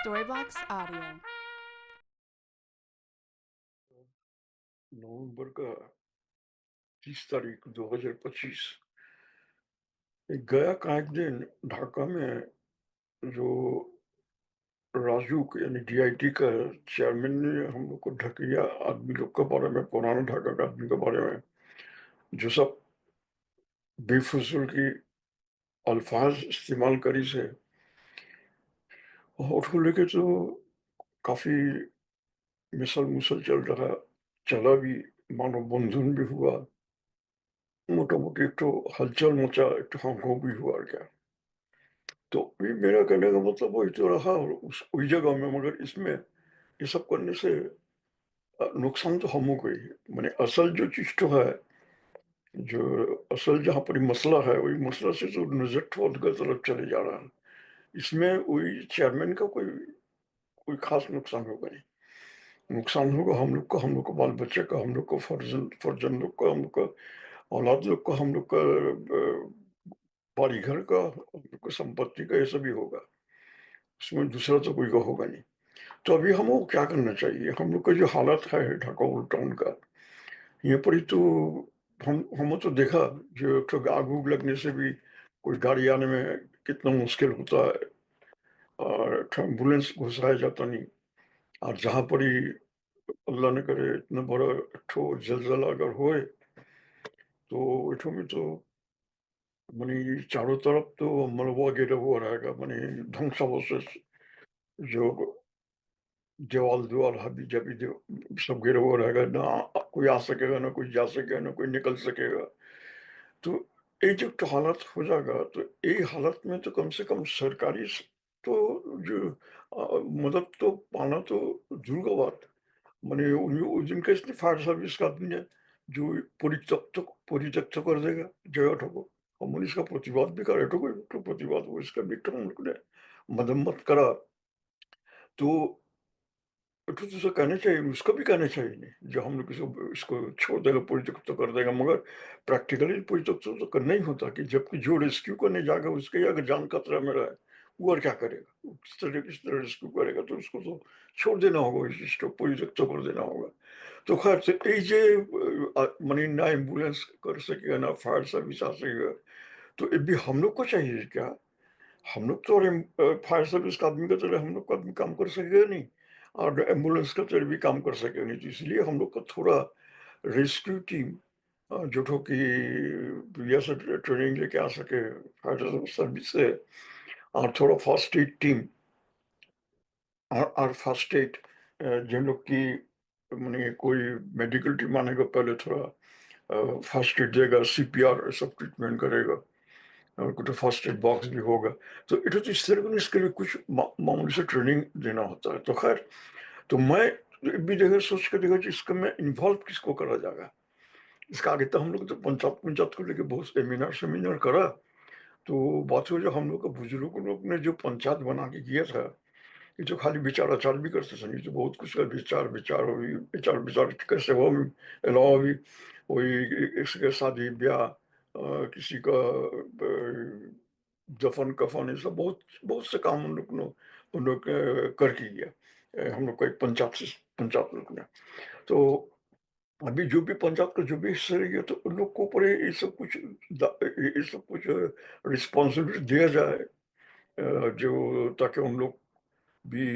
Storyblocks Audio. नवंबर का तीस तारीख 2025 एक गया का एक दिन ढाका में जो राजू यानी डीआईटी का चेयरमैन ने हम लोग को ढकिया आदमी लोग के बारे में पुराना ढाका का आदमी के बारे में जो सब बेफजूल की अल्फाज इस्तेमाल करी से और को लेके तो काफ़ी मिसल मुसल चल रहा, चला भी मानो बंधन भी हुआ। मोटामोटी एक तो हलचल मचा एक तो हंगो भी हुआ क्या। तो ये मेरा कहने का मतलब वही तो रहा और उस वही जगह में मगर इसमें ये सब करने से नुकसान तो हम ही है। मैंने असल जो चीज़ तो है, जो असल जहाँ पर मसला है, वही मसला से तो नज़र गलत तरफ़ चले जा रहा है। इसमें वही चेयरमैन का कोई कोई खास नुकसान होगा नहीं। नुकसान होगा हम लोग को हम लोग को बाल बच्चे का हम लोग को फर्जन फर्जन लोग का हम लोग का औलाद लोग का हम लोग का अ, बाड़ी घर का हम लोग का संपत्ति का ये सभी होगा। उसमें दूसरा तो कोई का होगा नहीं। तो अभी हमको क्या करना चाहिए? हम लोग का जो हालत है ढाका टाउन का यहाँ पर ही तो हम हम तो देखा जो एक तो आग उग लगने से भी कोई गाड़ी आने में कितना मुश्किल होता है। और एंबुलेंस घुसाया जाता नहीं। और जहाँ पर ही अल्लाह ने करे, इतना बड़ा ठो जलजला अगर होए तो इठो में तो माने चारों तरफ़ तो मलबा गिरा हुआ रहेगा। माने ध्वंसावशेष जो दीवार दीवार हबी जबी सब गिरा हुआ रहेगा। ना कोई आ सकेगा, ना कोई जा सकेगा, ना कोई निकल सकेगा। तो ये तो हालत हो जाएगा तो ये हालत में तो कम से कम सरकारी तो जो अ, मदद तो पाना तो दूर का बात। माने उन- उस दिन का इसने फायर सर्विस का आदमी है जो परित्यक्त परित्यक्त कर देगा जगह ठोको हम इसका प्रतिवाद भी करे ठोको तो प्रतिवाद हो इसका तो ने मदम्मत करा। तो तो, तो तुझे कहना चाहिए, उसको भी कहना चाहिए नहीं। जो हम लोग इसको इसको छोड़ देगा प्रोजेक्ट तो कर देगा, मगर प्रैक्टिकली प्रोजेक्ट तो, तो करना ही होता कि जबकि जो रेस्क्यू करने जाएगा, उसके अगर जान खतरा में रहे, वो और क्या करेगा? किस तरह किस तरह रेस्क्यू करेगा? तो उसको तो छोड़ देना होगा, इस प्रोजेक्ट तो कर देना होगा। तो खैर से ये जे मानी ना एंबुलेंस कर सकेगा, ना फायर सर्विस आ सकेगा तो ये भी हम लोग को चाहिए क्या? हम लोग तो फायर सर्विस का आदमी का चले हम लोग का आदमी काम कर सकेगा नहीं। और एंबुलेंस का तरह भी काम कर सकेगा तो इसलिए हम लोग का थोड़ा रेस्क्यू टीम जो ठो कि से ट्रेनिंग लेके आ सके। फायर सर्विस से और थोड़ा फ़र्स्ट एड टीम और और फ़र्स्ट एड जिन लोग की मैंने कोई मेडिकल टीम आने का पहले थोड़ा फ़र्स्ट एड देगा, सीपीआर सब ट्रीटमेंट करेगा। और कुछ फ़र्स्ट एड बॉक्स भी होगा तो इट तो इस तरह इसके लिए कुछ मामूली से ट्रेनिंग देना होता है। तो खैर तो मैं भी देखा, सोच कर देखा इसका मैं इन्वॉल्व किसको करा जाएगा? इसका आगे तो हम लोग तो पंचायत पंचायत को लेकर बहुत सेमिनार सेमिनार करा। तो बात हो जो हम लोग का बुज़ुर्ग लोग ने जो पंचायत बना के किया था, ये तो खाली विचार आचार भी करते थे तो बहुत कुछ का विचार विचार विचार विचार कैसे हो, अलावा भी वही शादी, ब्याह किसी का दफन कफन ये सब बहुत बहुत से काम उन लोग उन लोग करके अ, हम लोग का एक पंचायत से पंचायत लोग ने। तो अभी जो भी पंजाब का जो भी हिस्सा रहेगा तो उन लोग को ऊपर ये सब कुछ ये सब कुछ रिस्पॉन्सिबिलिटी दिया जाए। जो ताकि उन लोग भी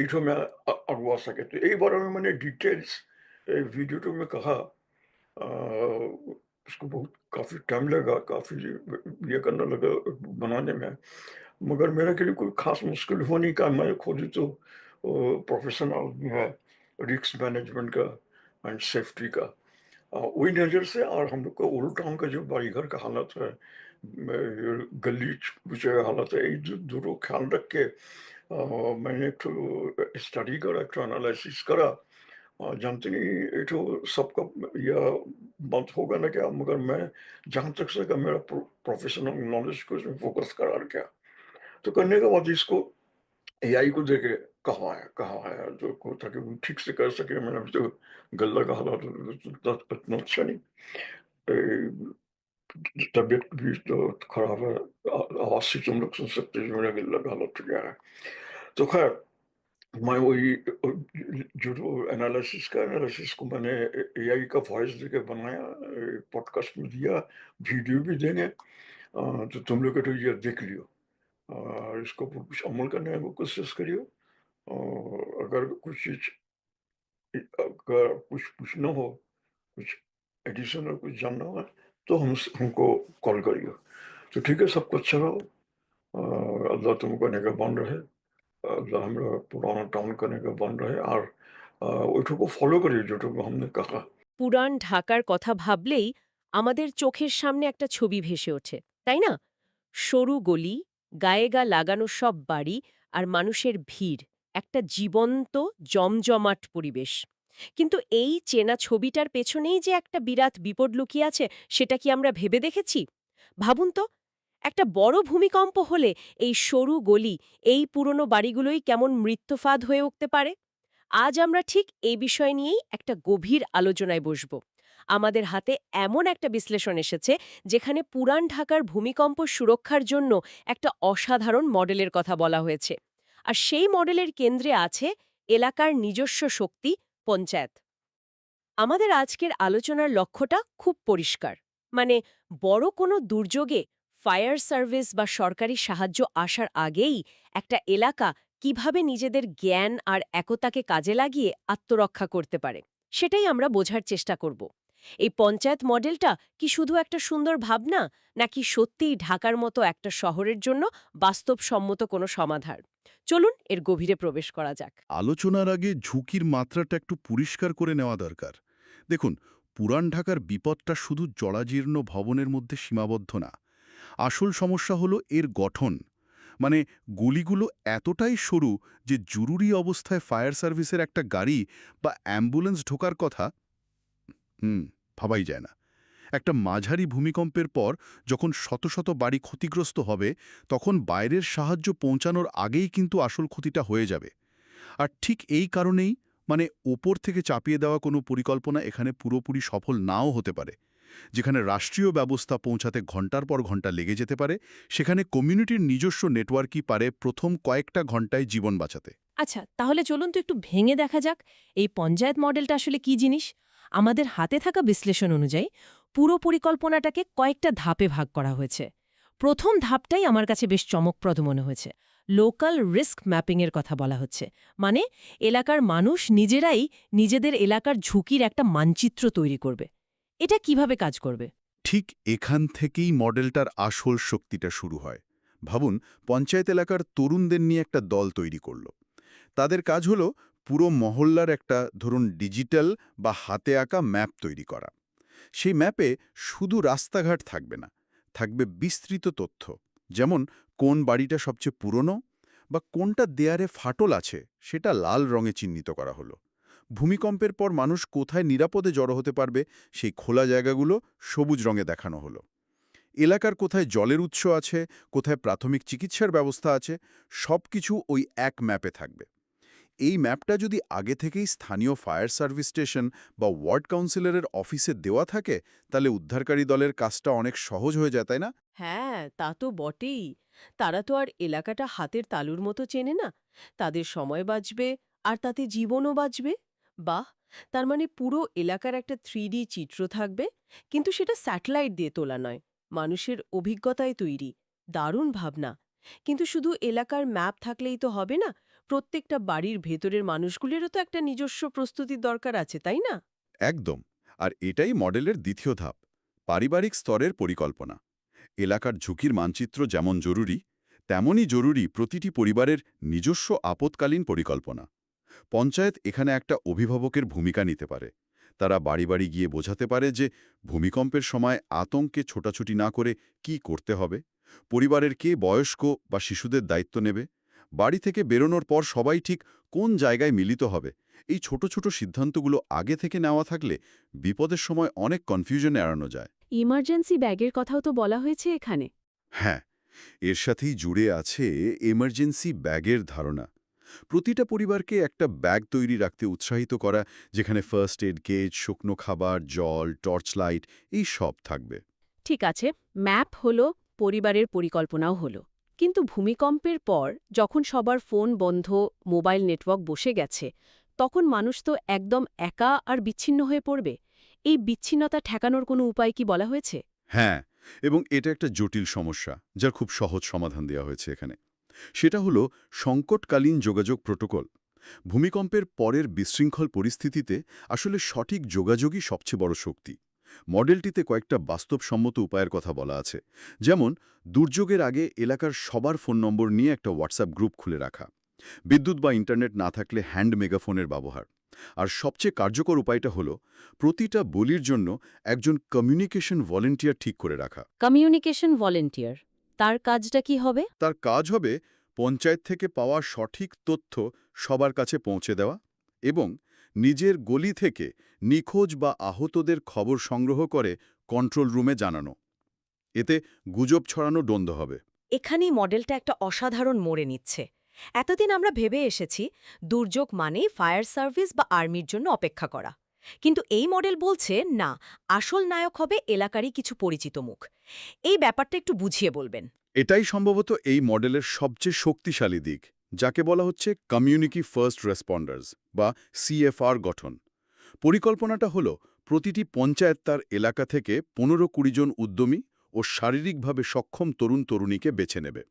एठो में अगवा सके। तो एक बार में मैंने डिटेल्स वीडियो में कहा। उसको बहुत काफ़ी टाइम लगा, काफ़ी ये करना लगा बनाने में। मगर मेरे के लिए कोई खास मुश्किल हो नहीं का, मैं खुद ही तो प्रोफेशनल भी है रिक्स मैनेजमेंट का एंड सेफ्टी का। वही नज़र से और हम लोग का ओल्ड टाउन का जो बाड़ी घर का हालत है गली हालत है जो दोनों ख्याल रख के मैंने एक तो स्टडी करा, एक तो एनालिसिस करा और जानते नहीं तो सबका यह बात होगा ना क्या, मगर मैं जहाँ तक सका मेरा प्रोफेशनल नॉलेज को इसमें फोकस करा रखा तो करने के बाद इसको एआई को देखे, कहाँ है कहाँ है, जो को ताकि वो ठीक से कर सके, मैंने अभी तो गला का हालात तो इतना इतना अच्छा नहीं। तबीयत भी तो खराब है आवाज़ से तुम लोग सुन सकते हैं मेरा गला का हालत क्या है। तो खैर मैं वही जो एनालिसिस का एनालिसिस को मैंने एआई का वॉइस देके बनाया पॉडकास्ट में दिया वीडियो भी देंगे तो तुम लोग तो ये देख लियो। अ, इसको कुछ अमल करने की कोशिश करियो और अगर कुछ चीज़ अगर कुछ पूछना हो कुछ एडिशनल कुछ जानना हो तो हम हमको कॉल करियो। तो ठीक है सबको अच्छा रहो। अल्लाह तुमको निगहबान रहे। अल्लाह আমরা পুরানো টাউন কানেকে বন্ধ রহে আর আহ, ওইটুকু ফলো করি যেটুকু हमने कहा পুরান ঢাকার কথা ভাবলেই আমাদের চোখের সামনে একটা ছবি ভেসে ওঠে তাই না সরু গলি গায়ে গা লাগানো সব বাড়ি আর মানুষের ভিড় একটা জীবন্ত জমজমাট পরিবেশ কিন্তু এই চেনা ছবিটার পেছনেই যে একটা বিরাট বিপদ লুকিয়ে আছে সেটা কি আমরা ভেবে দেখেছি ভাবুন তো একটা বড় ভূমিকম্প হলে এই সরু গলি, এই পুরনো বাড়িগুলোই কেমন মৃত্যুফাদ হয়ে উঠতে পারে? আজ আমরা ঠিক এই বিষয় নিয়েই একটা গভীর আলোচনায় বসব। আমাদের হাতে এমন একটা বিশ্লেষণ এসেছে, যেখানে পুরান ঢাকার ভূমিকম্প সুরক্ষার জন্য একটা অসাধারণ মডেলের কথা বলা হয়েছে। আর সেই মডেলের কেন্দ্রে আছে এলাকার নিজস্ব শক্তি, পঞ্চায়েত। আমাদের আজকের আলোচনার লক্ষ্যটা খুব পরিষ্কার। মানে বড় কোনো দুর্যোগে ফায়ার সার্ভিস বা সরকারি সাহায্য আসার আগেই একটা এলাকা কীভাবে নিজেদের জ্ঞান আর একতাকে কাজে লাগিয়ে আত্মরক্ষা করতে পারে, সেটাই আমরা বোঝার চেষ্টা করব। এই পঞ্চায়েত মডেলটা কি শুধু একটা সুন্দর ভাবনা, নাকি সত্যিই ঢাকার মতো একটা শহরের জন্য বাস্তবসম্মত কোনো সমাধান? চলুন এর গভীরে প্রবেশ করা যাক। আলোচনার আগে ঝুঁকির মাত্রাটা একটু পরিষ্কার করে নেওয়া দরকার। দেখুন, পুরান ঢাকার বিপদটা শুধু জরাজীর্ণ ভবনের মধ্যে সীমাবদ্ধ না আসল সমস্যা হলো এর গঠন। মানে গুলিগুলো এতটাই সরু যে জরুরি অবস্থায় ফায়ার সার্ভিসের একটা গাড়ি বা অ্যাম্বুলেন্স ঢোকার কথা হুম, ভাবাই যায় না। একটা মাঝারি ভূমিকম্পের পর যখন শত শত বাড়ি ক্ষতিগ্রস্ত হবে, তখন বাইরের সাহায্য পৌঁছানোর আগেই কিন্তু আসল ক্ষতিটা হয়ে যাবে। আর ঠিক এই কারণেই মানে ওপর থেকে চাপিয়ে দেওয়া কোনো পরিকল্পনা এখানে পুরোপুরি সফল নাও হতে পারে। যেখানে রাষ্ট্রীয় ব্যবস্থা পৌঁছাতে ঘণ্টার পর ঘণ্টা লেগে যেতে পারে, সেখানে কমিউনিটির নিজস্ব নেটওয়ার্কই পারে প্রথম কয়েকটা ঘন্টায় জীবন বাঁচাতে। আচ্ছা তাহলে চলুন তো একটু ভেঙে দেখা যাক, এই পঞ্চায়েত মডেলটা আসলে কি জিনিস? আমাদের হাতে থাকা বিশ্লেষণ অনুযায়ী পুরো পরিকল্পনাটাকে কয়েকটা ধাপে ভাগ করা হয়েছে। প্রথম ধাপটাই আমার কাছে বেশ চমকপ্রদ মনে হয়েছে লোকাল রিস্ক ম্যাপিংয়ের কথা বলা হচ্ছে। মানে এলাকার মানুষ নিজেরাই নিজেদের এলাকার ঝুঁকির একটা মানচিত্র তৈরি করবে। এটা কীভাবে কাজ করবে? ঠিক এখান থেকেই মডেলটার আসল শক্তিটা শুরু হয়। ভাবুন, পঞ্চায়েত এলাকার তরুণদের নিয়ে একটা দল তৈরি করল। তাদের কাজ হলো পুরো মহল্লার একটা, ধরুন, ডিজিটাল বা হাতে আঁকা ম্যাপ তৈরি করা। সেই ম্যাপে শুধু রাস্তাঘাট থাকবে না, থাকবে বিস্তৃত তথ্য। যেমন, কোন বাড়িটা সবচেয়ে পুরনো বা কোনটা দেয়ারে ফাটল আছে, সেটা লাল রঙে চিহ্নিত করা হলো। ভূমিকম্পের পর মানুষ কোথায় নিরাপদে জড়ো হতে পারবে, সেই খোলা জায়গাগুলো সবুজ রঙে দেখানো হলো। এলাকার কোথায় জলের উৎস আছে, কোথায় প্রাথমিক চিকিৎসার ব্যবস্থা আছে সব কিছু ওই এক ম্যাপে থাকবে। এই ম্যাপটা যদি আগে থেকেই স্থানীয় ফায়ার সার্ভিস স্টেশন বা ওয়ার্ড কাউন্সিলরের অফিসে দেওয়া থাকে, তাহলে উদ্ধারকারী দলের কাজটা অনেক সহজ হয়ে যায়, তাই না? হ্যাঁ তা তো বটেই। তারা তো আর এলাকাটা হাতের তালুর মতো চেনে না। তাদের সময় বাঁচবে আর তাতে জীবনও বাঁচবে। বাহ, তার মানে পুরো এলাকার একটা থ্রিডি চিত্র থাকবে, কিন্তু সেটা স্যাটেলাইট দিয়ে তোলা নয়, মানুষের অভিজ্ঞতায় তৈরি, দারুণ ভাবনা। কিন্তু শুধু এলাকার ম্যাপ থাকলেই তো হবে না, প্রত্যেকটা বাড়ির ভেতরের মানুষগুলিরও তো একটা নিজস্ব প্রস্তুতির দরকার আছে, তাই না? একদম, আর এটাই মডেলের দ্বিতীয় ধাপ, পারিবারিক স্তরের পরিকল্পনা। এলাকার ঝুঁকির মানচিত্র যেমন জরুরি, তেমনই জরুরি প্রতিটি পরিবারের নিজস্ব আপৎকালীন পরিকল্পনা। পঞ্চায়েত এখানে একটা অভিভাবকের ভূমিকা নিতে পারে। তারা বাড়ি বাড়ি গিয়ে বোঝাতে পারে যে ভূমিকম্পের সময় আতঙ্কে ছোটাছুটি না করে কি করতে হবে পরিবারের কে বয়স্ক বা শিশুদের দায়িত্ব নেবে বাড়ি থেকে বেরোনোর পর সবাই ঠিক কোন জায়গায় মিলিত হবে এই ছোট ছোট সিদ্ধান্তগুলো আগে থেকে নেওয়া থাকলে বিপদের সময় অনেক কনফিউশনে এড়ানো যায়। ইমার্জেন্সি ব্যাগের কথাও তো বলা হয়েছে এখানে। হ্যাঁ এর সাথেই জুড়ে আছে এমার্জেন্সি ব্যাগের ধারণা। প্রতিটা পরিবারকে একটা ব্যাগ তৈরি রাখতে উৎসাহিত করা যেখানে ফার্স্ট এড কেজ শুকনো খাবার জল টর্চ লাইট এই সব থাকবে। ঠিক আছে ম্যাপ হলো পরিবারের পরিকল্পনাও হলো। কিন্তু ভূমিকম্পের পর যখন সবার ফোন বন্ধ মোবাইল নেটওয়ার্ক বসে গেছে তখন মানুষ তো একদম একা আর বিচ্ছিন্ন হয়ে পড়বে? এই বিচ্ছিন্নতা ঠেকানোর কোনো উপায় কি বলা হয়েছে? হ্যাঁ এবং এটা একটা জটিল সমস্যা যার খুব সহজ সমাধান দেওয়া হয়েছে এখানে। সেটা হলো সংকটকালীন যোগাযোগ প্রোটোকল। ভূমিকম্পের পরের বিশৃঙ্খল পরিস্থিতিতে আসলে সঠিক যোগাযোগই সবচেয়ে বড় শক্তি। মডেলটিতে কয়েকটা বাস্তবসম্মত উপায়ের কথা বলা আছে। যেমন, দুর্যোগের আগে এলাকার সবার ফোন নম্বর নিয়ে একটা হোয়াটসঅ্যাপ গ্রুপ খুলে রাখা। বিদ্যুৎ বা ইন্টারনেট না থাকলে হ্যান্ড মেগাফোনের ব্যবহার। আর সবচেয়ে কার্যকর উপায়টা হলো প্রতিটা বলির জন্য একজন কমিউনিকেশন ভলেন্টিয়ার ঠিক করে রাখা। Communication volunteer. তার কাজটা কি হবে? তার কাজ হবে পঞ্চায়েত থেকে পাওয়া সঠিক তথ্য সবার কাছে পৌঁছে দেওয়া এবং নিজের গলি থেকে নিখোঁজ বা আহতদের খবর সংগ্রহ করে কন্ট্রোল রুমে জানানো। এতে গুজব ছড়ানো দ্বন্দ্ব হবে। এখানেই মডেলটা একটা অসাধারণ মোড়ে নিচ্ছে। এতদিন আমরা ভেবে এসেছি দুর্যোগ মানে ফায়ার সার্ভিস বা আর্মির জন্য অপেক্ষা করা। কিন্তু এই মডেল বলছে, না, আসল নায়ক হবে এলাকারই কিছু পরিচিত মুখ। এই ব্যাপারটা একটু বুঝিয়ে বলবেন। এটাই সম্ভবত এই মডেলের সবচেয়ে শক্তিশালী দিক, যাকে বলা হচ্ছে কমিউনিটি ফার্স্ট রেসপন্ডার্স বা সিএফআর গঠন। পরিকল্পনাটা হলো, প্রতিটি পঞ্চায়েত তার এলাকা থেকে পনেরো কুড়ি জন উদ্যমী ও শারীরিকভাবে সক্ষম তরুণ তরুণীকে বেছে নেবে।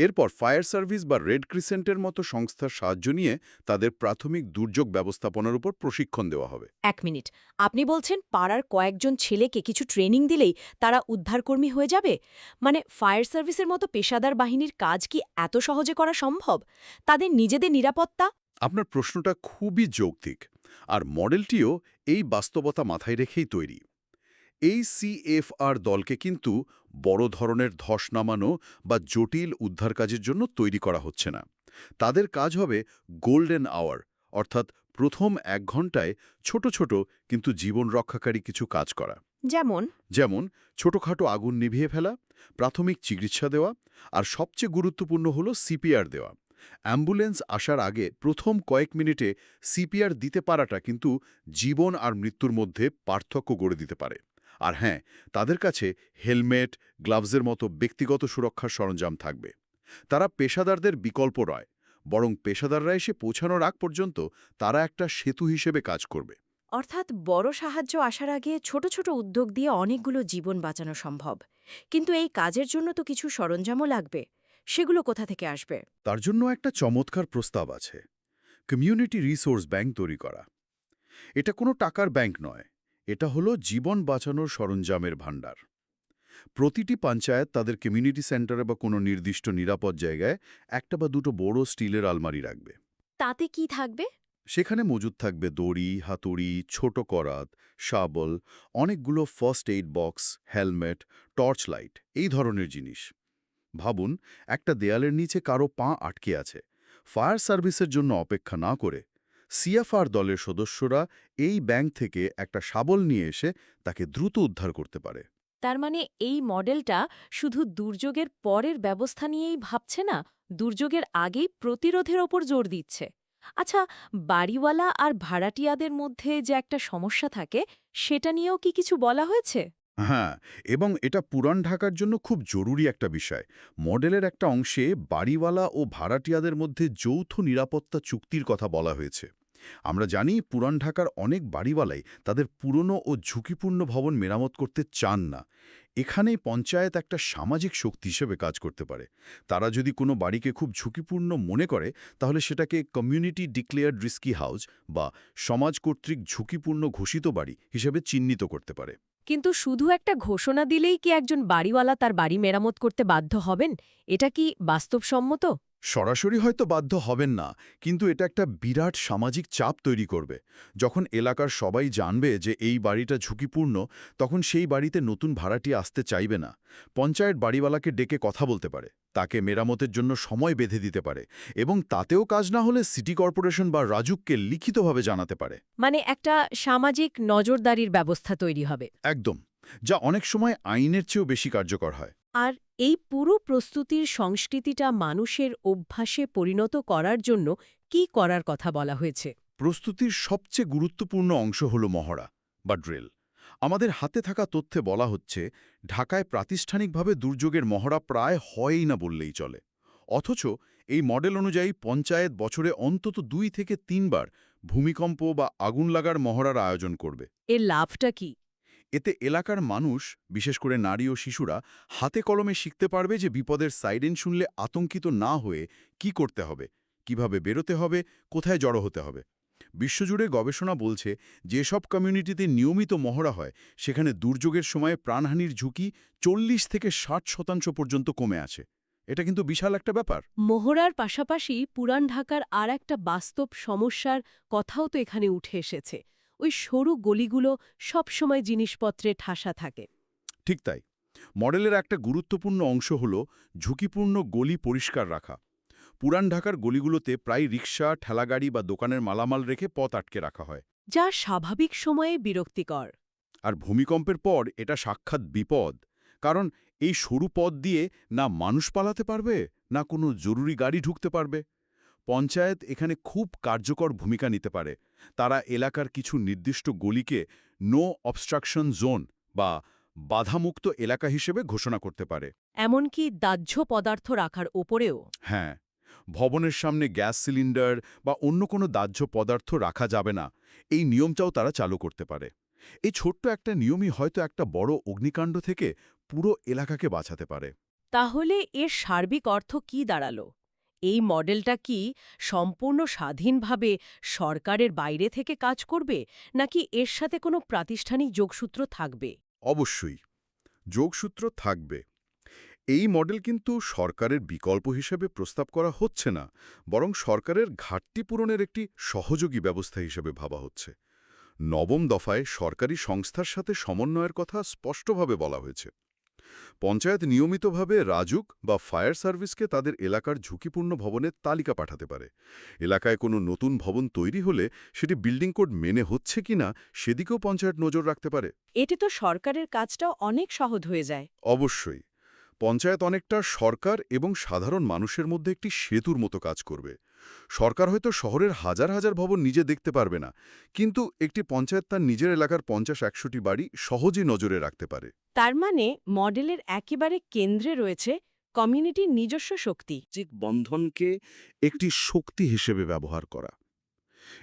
এরপর ফায়ার সার্ভিস বা রেড ক্রিসেন্টের মতো সংস্থার সাহায্য নিয়ে তাদের প্রাথমিক দুর্যোগ ব্যবস্থাপনার উপর প্রশিক্ষণ দেওয়া হবে। এক মিনিট। আপনি বলছেন পাড়ার কয়েকজন ছেলেকে কিছু ট্রেনিং দিলেই তারা উদ্ধারকর্মী হয়ে যাবে? মানে ফায়ার সার্ভিসের মতো পেশাদার বাহিনীর কাজ কি এত সহজে করা সম্ভব? তাদের নিজেদের নিরাপত্তা? আপনার প্রশ্নটা খুবই যৌক্তিক আর মডেলটিও এই বাস্তবতা মাথায় রেখেই তৈরি। এই সিএফআর দলকে কিন্তু বড় ধরনের ধস নামানো বা জটিল উদ্ধার কাজের জন্য তৈরি করা হচ্ছে না। তাদের কাজ হবে গোল্ডেন আওয়ার অর্থাৎ প্রথম এক ঘন্টায় ছোট ছোট কিন্তু জীবন রক্ষাকারী কিছু কাজ করা। যেমন? যেমন ছোটখাটো আগুন নিভিয়ে ফেলা প্রাথমিক চিকিৎসা দেওয়া আর সবচেয়ে গুরুত্বপূর্ণ হল সিপিআর দেওয়া। অ্যাম্বুলেন্স আসার আগে প্রথম কয়েক মিনিটে সিপিআর দিতে পারাটা কিন্তু জীবন আর মৃত্যুর মধ্যে পার্থক্য গড়ে দিতে পারে। আর হ্যাঁ তাদের কাছে হেলমেট গ্লাভসের মতো ব্যক্তিগত সুরক্ষার সরঞ্জাম থাকবে। তারা পেশাদারদের বিকল্প নয় বরং পেশাদাররা এসে পৌঁছানোর আগ পর্যন্ত তারা একটা সেতু হিসেবে কাজ করবে। অর্থাৎ বড় সাহায্য আসার আগে ছোট ছোট উদ্যোগ দিয়ে অনেকগুলো জীবন বাঁচানো সম্ভব। কিন্তু এই কাজের জন্য তো কিছু সরঞ্জামও লাগবে। সেগুলো কোথা থেকে আসবে? তার জন্য একটা চমৎকার প্রস্তাব আছে। কমিউনিটি রিসোর্স ব্যাংক তৈরি করা। এটা কোনো টাকার ব্যাংক নয়। এটা হলো জীবন বাঁচানোর সরঞ্জামের ভাণ্ডার। প্রতিটি পঞ্চায়েত তাদের কমিউনিটি সেন্টারে বা কোনো নির্দিষ্ট নিরাপদ জায়গায় একটা বা দুটো বড় স্টিলের আলমারি রাখবে। তাতে কি থাকবে? সেখানে মজুদ থাকবে দড়ি হাতুড়ি ছোট করাত শাবল অনেকগুলো first aid box helmet torch light এই ধরনের জিনিস। ভাবুন একটা দেয়ালের নিচে কারও পা আটকে আছে। ফায়ার সার্ভিসের জন্য অপেক্ষা না করে সিএফআর দলের সদস্যরা এই ব্যাংক থেকে একটা শাবল নিয়ে এসে তাকে দ্রুত উদ্ধার করতে পারে। তার মানে এই মডেলটা শুধু দুর্যোগের পরের ব্যবস্থা নিয়েই ভাবছে না দুর্যোগের আগেই প্রতিরোধের ওপর জোর দিচ্ছে। আচ্ছা বাড়িওয়ালা আর ভাড়াটিয়াদের মধ্যে যে একটা সমস্যা থাকে সেটা নিয়েও কি কিছু বলা হয়েছে? হ্যাঁ এবং এটা পুরান ঢাকার জন্য খুব জরুরি একটা বিষয়। মডেলের একটা অংশে বাড়িওয়ালা ও ভাড়াটিয়াদের মধ্যে যৌথ নিরাপত্তা চুক্তির কথা বলা হয়েছে। আমরা জানি পুরান ঢাকার অনেক বাড়িওয়ালাই তাদের পুরনো ও ঝুঁকিপূর্ণ ভবন মেরামত করতে চান না। এখানেই পঞ্চায়েত একটা সামাজিক শক্তি হিসেবে কাজ করতে পারে। তারা যদি কোনো বাড়িকে খুব ঝুঁকিপূর্ণ মনে করে, তাহলে সেটাকে কমিউনিটি ডিক্লেয়ার্ড রিস্কি হাউস বা সমাজ কর্তৃক ঝুঁকিপূর্ণ ঘোষিত বাড়ি হিসেবে চিহ্নিত করতে পারে। কিন্তু শুধু একটা ঘোষণা দিলেই কি একজন বাড়িওয়ালা তার বাড়ি মেরামত করতে বাধ্য হবেন? এটা কি বাস্তবসম্মত? সরাসরি হয়তো বাধ্য হবেন না কিন্তু এটা একটা বিরাট সামাজিক চাপ তৈরি করবে। যখন এলাকার সবাই জানবে যে এই বাড়িটা ঝুঁকিপূর্ণ তখন সেই বাড়িতে নতুন ভাড়াটি আসতে চাইবে না। পঞ্চায়েত বাড়িওয়ালাকে ডেকে কথা বলতে পারে তাকে মেরামতের জন্য সময় বেঁধে দিতে পারে এবং তাতেও কাজ না হলে সিটি কর্পোরেশন বা রাজুককে লিখিতভাবে জানাতে পারে। মানে একটা সামাজিক নজরদারির ব্যবস্থা তৈরি হবে। একদম যা অনেক সময় আইনের চেয়েও বেশি কার্যকর হয়। আর এই পুরো প্রস্তুতির সংস্কৃতিটা মানুষের অভ্যাসে পরিণত করার জন্য কি করার কথা বলা হয়েছে? প্রস্তুতির সবচেয়ে গুরুত্বপূর্ণ অংশ হল মহড়া বা ড্রিল। আমাদের হাতে থাকা তথ্যে বলা হচ্ছে ঢাকায় প্রাতিষ্ঠানিকভাবে দুর্যোগের মহড়া প্রায় হয়ই না বললেই চলে। অথচ এই মডেল অনুযায়ী পঞ্চায়েত বছরে অন্তত দুই থেকে তিনবার ভূমিকম্প বা আগুন লাগার মহড়ার আয়োজন করবে। এর লাভটা কি? এতে এলাকার মানুষ, বিশেষ করে নারী ও শিশুরা, হাতে কলমে শিখতে পারবে যে বিপদের সাইরেন শুনলে আতঙ্কিত না হয়ে কি করতে হবে, কীভাবে বেরোতে হবে, কোথায় জড়ো হতে হবে। বিশ্বজুড়ে গবেষণা বলছে, যেসব কমিউনিটিতে নিয়মিত মহড়া হয়, সেখানে দুর্যোগের সময়ে প্রাণহানির ঝুঁকি চল্লিশ থেকে ষাট শতাংশ পর্যন্ত কমে আছে। এটা কিন্তু বিশাল একটা ব্যাপার। মোহরার পাশাপাশি পুরান ঢাকার আর একটা বাস্তব সমস্যার কথাও তো এখানে উঠে এসেছে। ওই সরু গলিগুলো সবসময় জিনিসপত্রে ঠাসা থাকে। ঠিক তাই। মডেলের একটা গুরুত্বপূর্ণ অংশ হল ঝুঁকিপূর্ণ গলি পরিষ্কার রাখা। পুরান ঢাকার গলিগুলোতে প্রায় রিক্সা ঠেলাগাড়ি বা দোকানের মালামাল রেখে পথ আটকে রাখা হয়। যা স্বাভাবিক সময়ে বিরক্তিকর। আর ভূমিকম্পের পর এটা সাক্ষাৎ বিপদ কারণ এই সরু পথ দিয়ে না মানুষ পালাতে পারবে না কোনো জরুরি গাড়ি ঢুকতে পারবে। পঞ্চায়েত এখানে খুব কার্যকর ভূমিকা নিতে পারে। তারা এলাকার কিছু নির্দিষ্ট গলিকে নো অবস্ট্রাকশন জোন বা বাধামুক্ত এলাকা হিসেবে ঘোষণা করতে পারে। এমনকি দাহ্য পদার্থ রাখার ওপরেও। হ্যাঁ ভবনের সামনে গ্যাস সিলিন্ডার বা অন্য কোনো দাহ্য পদার্থ রাখা যাবে না এই নিয়মটাও তারা চালু করতে পারে। এই ছোট্ট একটা নিয়মই হয়তো একটা বড় অগ্নিকাণ্ড থেকে পুরো এলাকাকে বাঁচাতে পারে। তাহলে এর সার্বিক অর্থ কি দাঁড়াল? এই মডেলটা কি সম্পূর্ণ স্বাধীনভাবে সরকারের বাইরে থেকে কাজ করবে, নাকি এর সাথে কোনো প্রাতিষ্ঠানিক যোগসূত্র থাকবে? অবশ্যই, যোগসূত্র থাকবে। এই মডেল কিন্তু সরকারের বিকল্প হিসেবে প্রস্তাব করা হচ্ছে না, বরং সরকারের ঘাটতি পূরণের একটি সহযোগী ব্যবস্থা হিসেবে ভাবা হচ্ছে। নবম দফায় সরকারি সংস্থার সাথে সমন্বয়ের কথা স্পষ্টভাবে বলা হয়েছে। পঞ্চায়েত নিয়মিতভাবে রাজুক বা ফায়ার সার্ভিসকে তাদের এলাকার ঝুঁকিপূর্ণ ভবনের তালিকা পাঠাতে পারে। এলাকায় কোনো নতুন ভবন তৈরি হলে সেটি বিল্ডিং কোড মেনে হচ্ছে কিনা সেদিকেও পঞ্চায়েত নজর রাখতে পারে। এটি তো সরকারের কাজটাও অনেক সহজ হয়ে যায়। অবশ্যই। পঞ্চায়েত অনেকটা সরকার এবং সাধারণ মানুষের মধ্যে একটি সেতুর মতো কাজ করবে। সরকার হয়তো শহরের হাজার হাজার ভবন নিজে দেখতে পারবে না কিন্তু একটি পঞ্চায়েত তার নিজের এলাকার পঞ্চাশ একশোটি বাড়ি সহজেই নজরে রাখতে পারে। তার মানে মডেলের একেবারে কেন্দ্রে রয়েছে কমিউনিটির নিজস্ব শক্তি। সামাজিক বন্ধনকে একটি শক্তি হিসেবে ব্যবহার করা।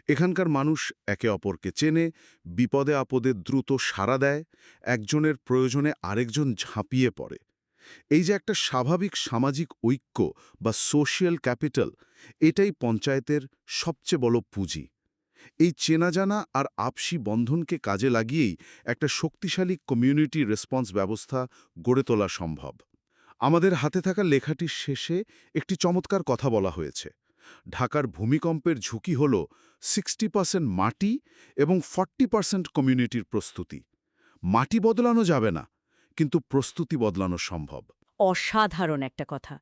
এখানকার মানুষ একে অপরকে চেনে বিপদে আপদে দ্রুত সাড়া দেয় একজনের প্রয়োজনে আরেকজন ঝাঁপিয়ে পড়ে। এই যে একটা স্বাভাবিক সামাজিক ঐক্য বা সোশিয়াল ক্যাপিটাল, এটাই পঞ্চায়েতের সবচেয়ে বড় পুঁজি। এই চেনাজানা আর আপসি বন্ধনকে কাজে লাগিয়েই একটা শক্তিশালী কমিউনিটি রেসপন্স ব্যবস্থা গড়ে তোলা সম্ভব। আমাদের হাতে থাকা লেখাটির শেষে একটি চমৎকার কথা বলা হয়েছে। ঢাকার ভূমিকম্পের ঝুঁকি হল সিক্সটি মাটি এবং ফর্টি পার্সেন্ট কমিউনিটির প্রস্তুতি। মাটি বদলানো যাবে না। কিন্তু প্রস্তুতি বদলানো সম্ভব। অসাধারণ একটা কথা।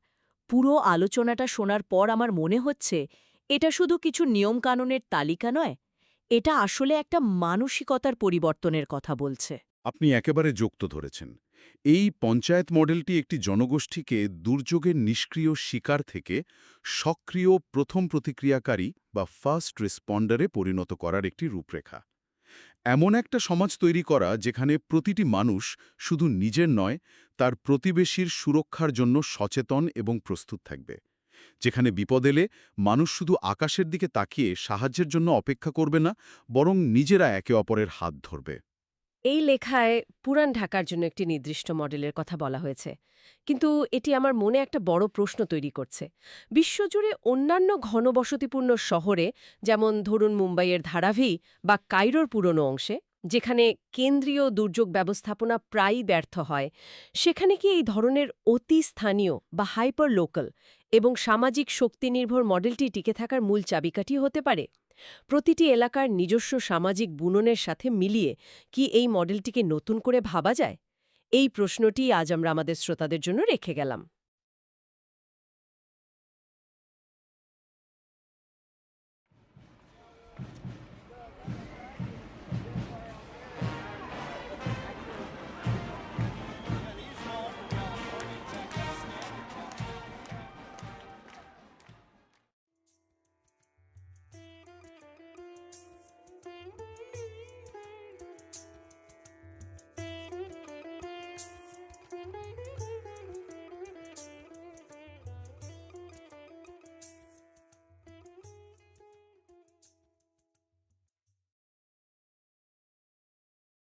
পুরো আলোচনাটা শোনার পর আমার মনে হচ্ছে এটা শুধু কিছু নিয়মকানুনের তালিকা নয় এটা আসলে একটা মানসিকতার পরিবর্তনের কথা বলছে। আপনি একেবারে যুক্ত ধরেছেন। এই পঞ্চায়েত মডেলটি একটি জনগোষ্ঠীকে দুর্যোগের নিষ্ক্রিয় শিকার থেকে সক্রিয় প্রথম প্রতিক্রিয়াকারী বা ফার্স্ট রেসপন্ডারে পরিণত করার একটি রূপরেখা। এমন একটা সমাজ তৈরি করা যেখানে প্রতিটি মানুষ শুধু নিজের নয়, তার প্রতিবেশীর সুরক্ষার জন্য সচেতন এবং প্রস্তুত থাকবে। যেখানে বিপদ এলে মানুষ শুধু আকাশের দিকে তাকিয়ে সাহায্যের জন্য অপেক্ষা করবে না, বরং নিজেরা একে অপরের হাত ধরবে। এই লেখায় পুরান ঢাকার জন্য একটি নির্দিষ্ট মডেলের কথা বলা হয়েছে। কিন্তু এটি আমার মনে একটা বড় প্রশ্ন তৈরি করছে। বিশ্বজুড়ে অন্যান্য ঘনবসতিপূর্ণ শহরে, যেমন ধরুন মুম্বাইয়ের ধারাভি বা কাইরোর পুরনো অংশে যেখানে কেন্দ্রীয় দুর্যোগ ব্যবস্থাপনা প্রায়ই ব্যর্থ হয়, সেখানে কি এই ধরনের অতি স্থানীয় বা হাইপার লোকাল এবং সামাজিক শক্তিনির্ভর মডেলটি টিকে থাকার মূল চাবিকাঠি হতে পারে? প্রতিটি এলাকার নিজস্ব সামাজিক বুননের সাথে মিলিয়ে কি এই মডেলটিকে নতুন করে ভাবা যায়? এই প্রশ্নটি আজ আমরা আমাদের শ্রোতাদের জন্য রেখে গেলাম।